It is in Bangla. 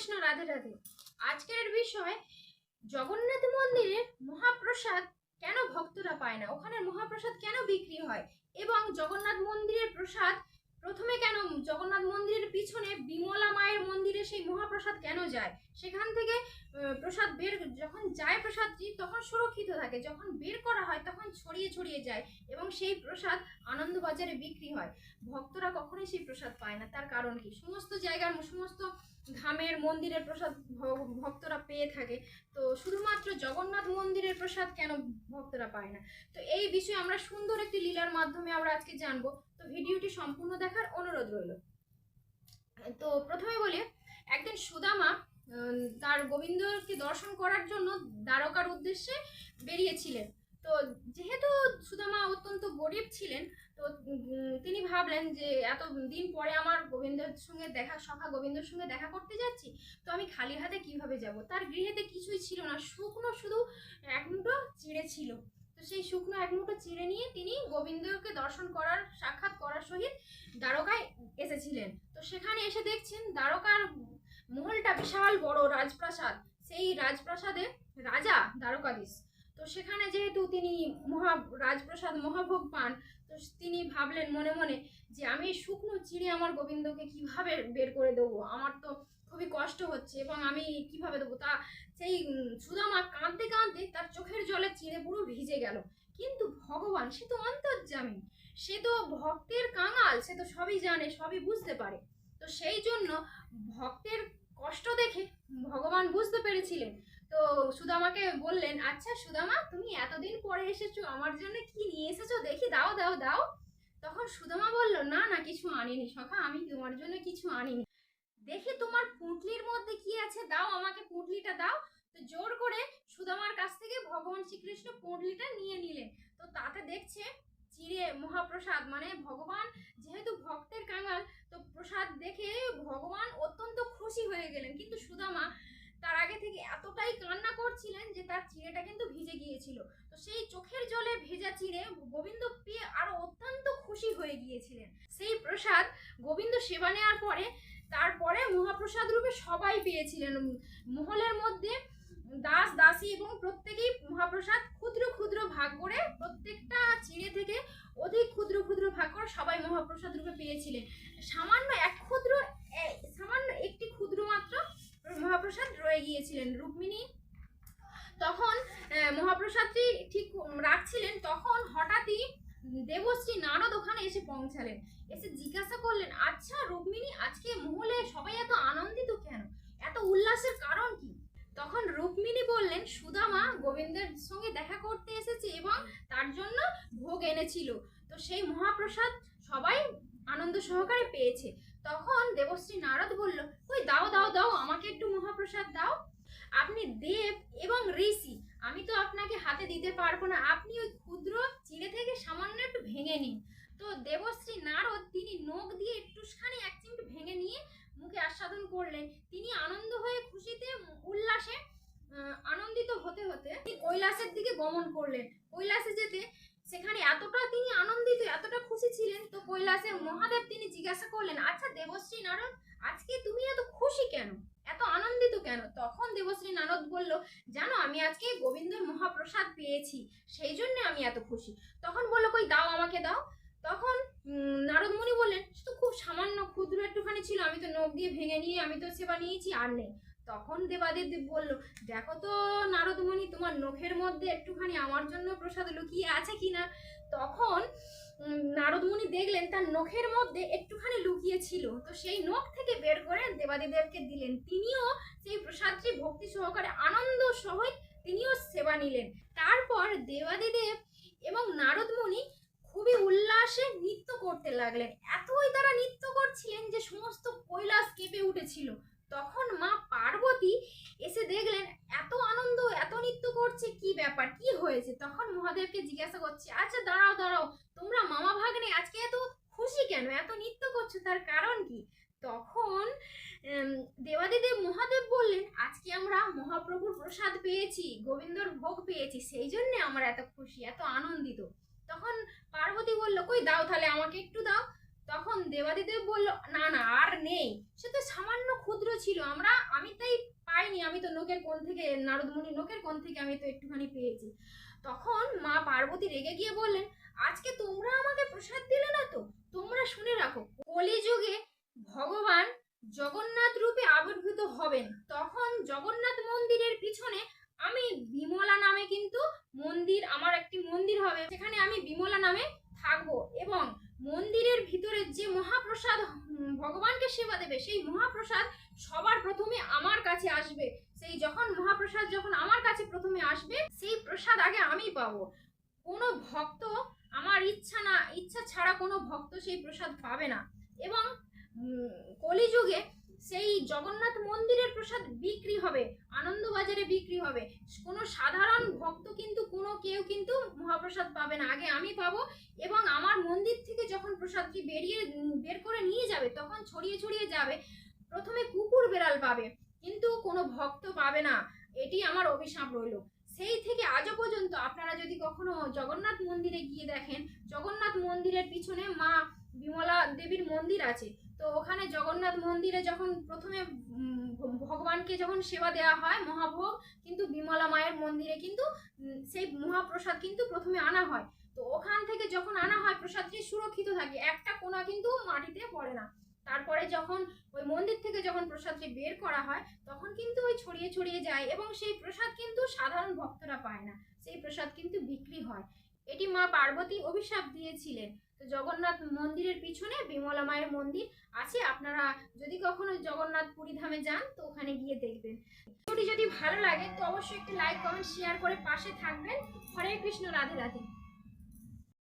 কৃষ্ণ রাধে রাধে। আজকের বিষয় জগন্নাথ মন্দিরের মহাপ্রসাদ কেন ভক্তরা পায় না? ওখানে মহাপ্রসাদ কেন বিক্রি হয়? এবং জগন্নাথ মন্দিরের প্রসাদ প্রথমে কেন জগন্নাথ মন্দিরের পিছনে বিমলা মায়ের মন্দিরে সেই মহাপ্রসাদ কেন যায়? সেখান থেকে প্রসাদ বের, যখন যায় প্রসাদটি, তখন সুরক্ষিত থাকে। যখন বের করা হয়, তখন ছড়িয়ে ছড়িয়ে যায় এবং সেই প্রসাদ আনন্দবাজারে বিক্রি হয়। ভক্তরা কখনোই সেই প্রসাদ পায় না। তার কারণ কি? সমস্ত জায়গার, সমস্ত ধামের, মন্দিরের প্রসাদ ভক্তরা পেয়ে থাকে। তো শুধুমাত্র জগন্নাথ মন্দিরের প্রসাদ কেন ভক্তরা পায় না? তো এই বিষয়ে আমরা সুন্দর একটি লীলার মাধ্যমে আমরা আজকে জানব। তো ভিডিওটি সম্পূর্ণ দেখার অনুরোধ রইল। তো প্রথমে বলি একদিন সুদামা তার গোবিন্দকে দর্শন করার জন্য দ্বারকার উদ্দেশ্যে বেরিয়েছিলেন। তো যেহেতু সুদামা অত্যন্ত গরিব ছিলেন, তো তিনি ভাবলেন যে এত দিন পরে আমার গোবিন্দের সঙ্গে দেখা সখা গোবিন্দর সঙ্গে দেখা করতে যাচ্ছি, তো আমি খালি হাতে কীভাবে যাব? তার গৃহেতে কিছুই ছিল না, শুকনো শুধু এক মুঠো চিড়ে ছিল। তো সেই শুকনো এক মুঠো চিড়ে নিয়ে তিনি গোবিন্দকে দর্শন করার, সাক্ষাৎ করার সহিত দ্বারকায় এসেছিলেন। তো সেখানে এসে দেখছেন দ্বারকার মহলটা বিশাল বড় রাজপ্রাসাদ। সেই রাজপ্রাসাদে রাজা দ্বারকাধীশ। তো সেখানে যেহেতু তিনি মহা, রাজপ্রাসাদ মহাভোগ পান, তো তিনি ভাবলেন মনে মনে যে আমি শুকনো চিড়ে আমার গোবিন্দকে কীভাবে বের করে দেবো? আমার তো খুবই কষ্ট হচ্ছে এবং আমি কীভাবে দেবো? তা সেই সুদামা কাঁদতে কাঁদতে তার চোখের জলে চিড়ে পুরো ভিজে গেল। কিন্তু ভগবান, সে তো অন্তর্যামী সে তো ভক্তের কাঙাল, সে তো সবই জানে, সবই বুঝতে পারে। তো সেই জন্য ভক্তের কষ্ট দেখে ভগবান বুঝতে পেরেছিলেন। তো সুদামাকে বললেন আচ্ছা সুদামা তুমি এতদিন পরে এসেছ, আমার জন্য কি নিয়ে এসেছ? দেখি, দাও দাও দাও। তখন সুদামা বলল, না না, কিছু আনিনি সখা, আমি তোমার জন্য কিছু আনিনি। দেখি তোমার পুঁটলির মধ্যে কি আছে, দাও আমাকে পুঁটলিটা দাও। তো জোর করে সুদামার কাছ থেকে ভগবান শ্রীকৃষ্ণ পুঁটলিটা নিয়ে নিলেন। তো তাতে দেখছে চিড়ে মহাপ্রসাদ মানে ভগবান যেহেতু ভক্তের কাঙাল, তো প্রসাদ দেখে ভগবান অত্যন্ত খুশি হয়ে গেলেন। কিন্তু সুদামা তার আগে থেকে এতটাই কান্না করছিলেন যে তার চিড়েটা কিন্তু ভিজে গিয়েছিল। তো সেই চোখের জলে ভেজা চিড়ে গোবিন্দ পেয়ে আরও অত্যন্ত খুশি হয়ে গিয়েছিলেন। সেই প্রসাদ গোবিন্দ সেবা নেওয়ার পরে তারপরে মহাপ্রসাদ রূপে সবাই পেয়েছিলেন। মহলের মধ্যে দাস, দাসী এবং প্রত্যেকেই মহাপ্রসাদ ক্ষুদ্র ক্ষুদ্র ভাগ করে প্রত্যেকটা চিড়ে থেকে অধিক ক্ষুদ্র ক্ষুদ্র ভাগ করে সবাই মহাপ্রসাদ রূপে পেয়েছিলেন সামান্য এক ক্ষুদ্র এ- সামান্য একটি ক্ষুদ্র মাত্র মহাপ্রসাদ রয়ে গিয়েছিলেন রুক্মিণী তখন আহ, মহাপ্রসাদটি ঠিক রাখছিলেন, তখন হঠাৎই দেবশ্রী নারদ ওখানে এসে পৌঁছালেন। এসে জিজ্ঞাসা করলেন আচ্ছা রুক্মিণী, আজকে মহলে সবাই এত আনন্দিত কেন? এত উল্লাসের কারণ কি? তখন রুক্মিণী বললেন, সুদামা গোবিন্দের সঙ্গে দেখা করতে এসেছে এবং তার জন্য ভোগ এনেছিল। তো সেই মহাপ্রসাদ সবাই আনন্দ সহকারে পেয়েছে। তখন দেবশ্রী নারদ বলল, ওই দাও দাও দাও, আমাকে একটু মহাপ্রসাদ দাও। আপনি দেব এবং ঋষি আমি তো আপনাকে হাতে দিতে পারব না। আপনি ওই ক্ষুদ্র চিড়ে থেকে সামান্য একটু ভেঙে নিন। তো দেবশ্রী নারদ, তিনি নখ দিয়ে একটুখানি এক চিমটি ভেঙে নিয়ে মুখে আস্বাদন করলেন তিনি আনন্দ হয়ে খুশিতে উল্লাসে আহ, আনন্দিত হতে হতে তিনি কৈলাসের দিকে গমন করলেন কৈলাসে যেতে সেখানে এতটা তিনি আনন্দিত ছিলেন তো কৈলাসের মহাদেব তিনি জিজ্ঞাসা করলেন আচ্ছা দেবশ্রী নারদ আজকে তুমি এত খুশি কেন? এত আনন্দিত কেন? তখন দেবশ্রী নারদ বলল জানো আমি আজকে গোবিন্দের মহাপ্রসাদ পেয়েছি সেই জন্য আমি এত খুশি। তখন বলল কই দাও আমাকে দাও। তখন উম, নারদ মুনি বললেন "সে তো খুব সামান্য ক্ষুদ্র একটুখানি ছিল আমি তো নখ দিয়ে ভেঙে নিয়ে আমি তো সেবা নিয়েছি আর নেই। তখন দেবাদিদেব বলল, দেখো তো নারদ মুনি তোমার নখের মধ্যে একটুখানি আমার জন্য প্রসাদ লুকিয়ে আছে কি না? তখন নারদমণি দেখলেন তার নখের মধ্যে একটুখানি লুকিয়ে ছিল। তো সেই নখ থেকে বের করে দেবাদিদেবকে দিলেন। তিনিও সেই প্রসাদটি ভক্তি সহকারে আনন্দ সহিত তিনিও সেবা নিলেন। তারপর দেবাদিদেব এবং নারদমণি খুবই উল্লাসে নৃত্য করতে লাগলেন। এতই তারা নৃত্য করছিলেন যে সমস্ত কৈলাস কেঁপে উঠেছিল। তখন মা পার্বতী এসে দেখলেন, এত আনন্দ, এত নৃত্য করছে, কি ব্যাপার? কি হয়েছে? তখন মহাদেবকে জিজ্ঞাসা করছে আচ্ছা দাঁড়াও দাঁড়াও, তোমরা মামা ভাগ্নে আজকে এত খুশি কেন? এত নৃত্য করছ, তার কারণ কি? তখন দেবাদিদেব মহাদেব বললেন, আজকে আমরা মহাপ্রভুর প্রসাদ পেয়েছি, গোবিন্দর ভোগ পেয়েছি, সেই জন্য আমরা এত খুশি, এত আনন্দিত। তখন পার্বতী বলল, কই দাও তাহলে, আমাকে একটু দাও। তখন দেবাদিদেব বলল, না না, আর নেই সে তো সামান্য ক্ষুদ্র ছিল, আমরা, আমি তাই পাইনি, আমি তো নোকের কোণ থেকে নারদমণি নোকের কোণ থেকে আমি তো একটুখানি পেয়েছি। তখন মা পার্বতী রেগে গিয়ে বললেন, আজকে তোমরা আমাকে প্রসাদ দিলে না তো? তোমরা শুনে রাখো, কলিযুগে ভগবান জগন্নাথ রূপে আবির্ভূত হবেন। তখন জগন্নাথ মন্দিরের পিছনে আমি বিমলা নামে কিন্তু মন্দির, আমার একটি মন্দির হবে, সেখানে আমি বিমলা নামে থাকব। এবং মন্দিরের ভিতরে যে মহাপ্রসাদ ভগবানকে সেবা দেবে, সেই মহাপ্রসাদ সবার প্রথমে আমার কাছে আসবে। সেই যখন মহাপ্রসাদ যখন আমার কাছে প্রথমে আসবে, সেই প্রসাদ আগে আমি পাবো। কোনো ভক্ত, আমার ইচ্ছা না, ইচ্ছা ছাড়া কোনো ভক্ত সেই প্রসাদ পাবে না। এবং কলিযুগে সেই জগন্নাথ মন্দিরের প্রসাদ বিক্রি হবে, আনন্দবাজারে বিক্রি হবে। কোনো সাধারণ ভক্ত কিন্তু, কোনো কেউ কিন্তু মহাপ্রসাদ পাবে না। আগে আমি পাবো এবং আমার মন্দির থেকে যখন প্রসাদটি বেরিয়ে, বের করে নিয়ে যাবে, তখন ছড়িয়ে ছড়িয়ে যাবে প্রথমে কুকুর বেড়াল পাবে, কিন্তু কোনো ভক্ত পাবে না। এটি আমার অভিশাপ রইল। সেই থেকে আজও পর্যন্ত আপনারা যদি কখনো জগন্নাথ মন্দিরে গিয়ে দেখেন, জগন্নাথ মন্দিরের পিছনে মা বিমলা দেবীর মন্দির আছে। তো ওখানে জগন্নাথ মন্দিরে যখন প্রথমে ভগবানকে যখন সেবা দেওয়া হয় মহাভোগ, কিন্তু বিমলা মায়ের মন্দিরে কিন্তু সেই মহাপ্রসাদ কিন্তু প্রথমে আনা হয়। তো ওখান থেকে যখন আনা হয়, প্রসাদটি সুরক্ষিত থাকে, একটা কোনা কিন্তু মাটিতে পড়ে না। তারপরে যখন ওই মন্দির থেকে যখন প্রসাদটি বের করা হয়, তখন কিন্তু ওই ছড়িয়ে ছড়িয়ে যায় এবং সেই প্রসাদ কিন্তু সাধারণ ভক্তরা পায় না। সেই প্রসাদ কিন্তু বিক্রি হয়। এটি মা পার্বতী অভিশাপ দিয়েছিলেন। তো জগন্নাথ মন্দিরের পিছনে বিমলা মায়ের মন্দির আছে। আপনারা যদি কখনো জগন্নাথ পুরী ধামে যান, তো ওখানে গিয়ে দেখবেন। ভিডিওটি যদি ভালো লাগে, তো অবশ্যই একটি লাইক কমেন্ট শেয়ার করে পাশে থাকবেন। হরে কৃষ্ণ, রাধে রাধে।